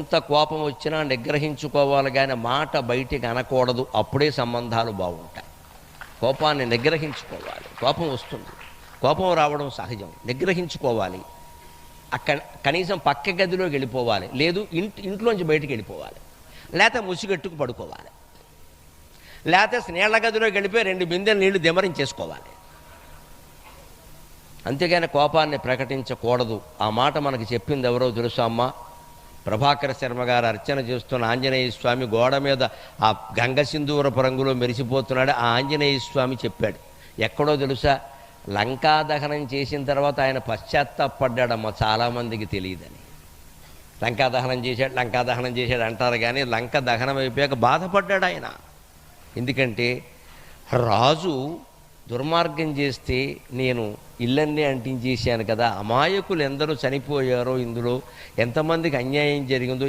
ఎంత కోపం వచ్చినా నిగ్రహించుకోవాలి కానీ మాట బయటికి అనకూడదు. అప్పుడే సంబంధాలు బాగుంటాయి. కోపాన్ని నిగ్రహించుకోవాలి. కోపం వస్తుంది. కోపం రావడం సహజం. నిగ్రహించుకోవాలి. అక్కడ కనీసం పక్క గదిలోకి వెళ్ళిపోవాలి. లేదు ఇంటి ఇంట్లోంచి బయటికి వెళ్ళిపోవాలి. లేకపోతే ముసిగట్టుకు పడుకోవాలి. లేకపోతే స్నేళ్ళ గదిలోకి వెళ్ళిపోయి రెండు బిందెలు నీళ్ళు దిమరించేసుకోవాలి. అంతేగాని కోపాన్ని ప్రకటించకూడదు. ఆ మాట మనకి చెప్పింది ఎవరో తెలుసా అమ్మా? ప్రభాకర శర్మ గారు అర్చన చేస్తున్న ఆంజనేయ స్వామి గోడ మీద ఆ గంగ సింధూరపు రంగులో మెరిసిపోతున్నాడు. ఆ ఆంజనేయ స్వామి చెప్పాడు ఎక్కడో తెలుసా లంకా దహనం చేసిన తర్వాత ఆయన పశ్చాత్తాపడ్డాడమ్మ చాలామందికి తెలియదని. లంకా దహనం చేశాడు లంకా దహనం చేశాడు అంటారు కానీ లంక దహనం అయిపోయాక బాధపడ్డాడు ఆయన. ఎందుకంటే రాజు దుర్మార్గం చేస్తే నేను ఇల్లన్నీ అంటించేశాను కదా. అమాయకులు ఎందరో చనిపోయారో ఇందులో ఎంతమందికి అన్యాయం జరిగిందో